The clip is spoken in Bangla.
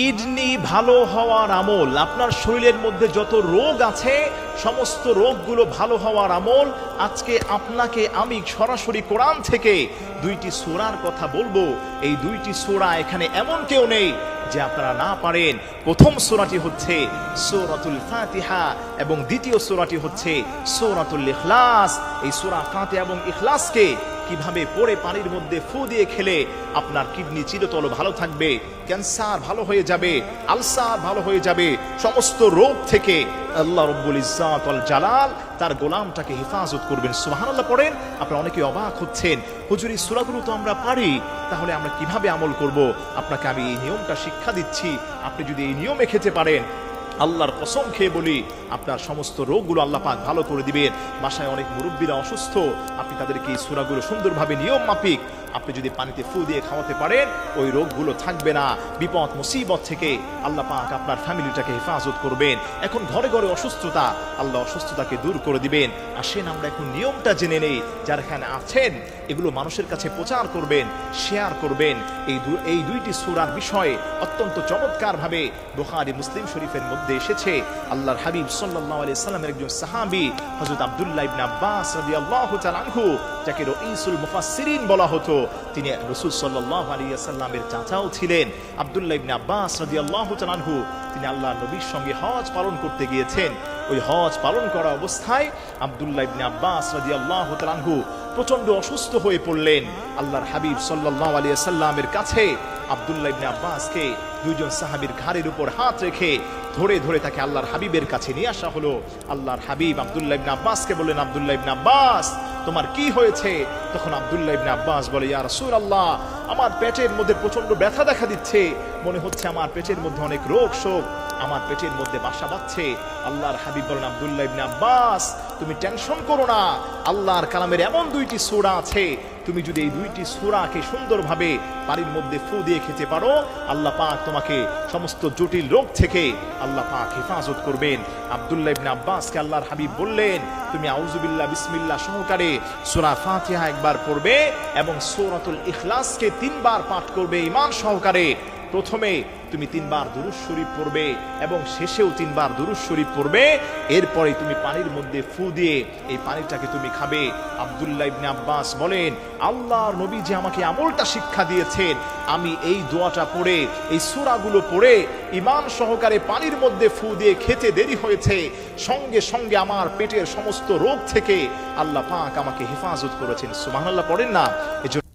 কিডনি ভালো হওয়ার আমল, আপনার শরীরের মধ্যে যত রোগ আছে, সমস্ত রোগগুলো ভালো হওয়ার আমল। আজকে আপনাকে আমি সরাসরি কোরআন থেকে দুইটি সোরার কথা বলব। এই দুইটি সোরা এখানে এমন কেউ নেই যে আপনারা না পারেন। প্রথম সোরাটি হচ্ছে সৌরাতুল ফাতিহা এবং দ্বিতীয় সোরাটি হচ্ছে সৌরাতুল ইখলাস। এই সোরা ফাতিহা এবং ইখলাসকে কীভাবে পড়ে পানির মধ্যে ফু দিয়ে খেলে আপনার কিডনি চিরতল ভালো থাকবে, ক্যান্সার ভালো হয়ে যাবে, আলসার ভালো হয়ে যাবে, সমস্ত রোগ থেকে আল্লাহ রব্বুল ইজ্জাত আল জালাল তার গোলামটাকে হেফাজত করবেন। সুবহানাল্লাহ পড়েন, আপনারা অনেকে অবাক হচ্ছেন, হুজুরি সূরাগুলো তো আমরা পারি, তাহলে আমরা কীভাবে আমল করব? আপনাকে আমি এই নিয়মটা শিক্ষা দিচ্ছি, আপনি যদি এই নিয়মে খেতে পারেন আল্লাহর কসম খেয়ে বলি, আপনার সমস্ত রোগগুলো আল্লাহ পাক ভালো করে দিবেন। বাসায় অনেক মুরব্বীরা অসুস্থ, আপনি তাদেরকে এই সুরাগুলো সুন্দরভাবে নিয়ম মাফিক আপনি যদি পানিতে ফু দিয়ে খাওয়াতে পারেন, ওই রোগগুলো থাকবে না। বিপদ, মুসিবত থেকে আল্লাহ পাক আপনার ফ্যামিলিটাকে হেফাজত করবেন। এখন ঘরে ঘরে অসুস্থতা, আল্লাহ অসুস্থতাকে দূর করে দিবেন। আসেন, আমরা এখন নিয়মটা জেনে নেই। যারা এখানে আছেন, এগুলো মানুষের কাছে প্রচার করবেন, শেয়ার করবেন। এই এই দুইটি সুরার বিষয়ে অত্যন্ত চমৎকারভাবে বুখারী, মুসলিম শরীফের মধ্যে এসেছে। আল্লাহর হাবিব সাল্লাল্লাহু আলাইহি সাল্লামের একজন সাহাবী, হযরত আব্দুল্লাহ ইবনে আব্বাস রাদিয়াল্লাহু তাআলা আনহু, যাকে রঈসুল মুফাসসিরিন বলা হতো। তিনি রাসূল সাল্লাল্লাহু আলাইহি সাল্লামের চাচাও ছিলেন। আব্দুল্লাহ ইবনে আব্বাস রাদিয়াল্লাহু তাআলা আনহু, তিনি আল্লাহর নবীর সঙ্গে হজ পালন করতে গিয়েছেন। ওই হজ পালন করা অবস্থায় আব্দুল্লাহ ইবনে আব্বাস রাদিয়াল্লাহু তাআলা আনহু প্রচণ্ড অসুস্থ হয়ে পড়লেন। আল্লাহর হাবিব সাল্লাল্লাহু আলাইহি সাল্লামের কাছে আব্দুল্লাহ ইবনে আব্বাসকে দুইজন সাহাবীর ঘাড়ের উপর হাত রেখে ধরে ধরে তাকে আল্লাহর হাবিবের কাছে নিয়ে আসা হলো। আল্লাহর হাবিব আবদুল্লাহ ইবনে আব্বাসকে বললেন, আব্দুল্লাহ ইবনে আব্বাস তোমার কি হয়েছে? তখন আবদুল্লাহ ইবনে আব্বাস বলে ইয়া রাসূলুল্লাহ আমার পেটের মধ্যে প্রচণ্ড ব্যথা দেখা দিচ্ছে। মনে হচ্ছে আমার পেটের মধ্যে অনেক রোগ শোক। আমার পেটের মধ্যে বাসা বাঁধছে। আল্লাহর হাবিব বলেন, আব্দুল্লাহ ইবনে আব্বাস, তুমি টেনশন করো না। আল্লাহর কালামের এমন দুইটি সূরা আছে। তুমি যদি এই দুইটি সূরাকে সুন্দরভাবে পানির মধ্যে ফু দিয়ে খেতে পারো, আল্লাহ পাক তোমাকে সমস্ত জটিল রোগ থেকে আল্লাহ পাক হেফাজত করবেন। আব্দুল্লাহ ইবনে আব্বাসকে আল্লাহর হাবিব বললেন, তুমি আউজুবিল্লাহ বিসমিল্লাহ সহকারে সূরা ফাতিহা একবার পড়বে এবং সূরাতুল ইখলাসকে তিনবার পাঠ করবে ঈমান সহকারে। প্রথমে তুমি তিনবার দুরুজ শরীফ পড়বে এবং শেষেও তিনবার দুরুজ শরীফ পড়বে। এরপরে তুমি পানির মধ্যে ফু দিয়ে এই পানিটাকে তুমি খাবে। আব্দুল্লাহ ইবনে আব্বাস বলেন, আল্লাহর নবী যে আমাকে আমলটা শিক্ষা দিয়েছেন, আমি এই দোয়াটা পড়ে, এই সূরাগুলো পড়ে ইমান সহকারে পানির মধ্যে ফু দিয়ে খেতে দেরি হয়েছে। সঙ্গে সঙ্গে আমার পেটের সমস্ত রোগ থেকে আল্লাহ পাক আমাকে হেফাজত করেছেন। সুবহানাল্লাহ, পড়েন না? এজন্য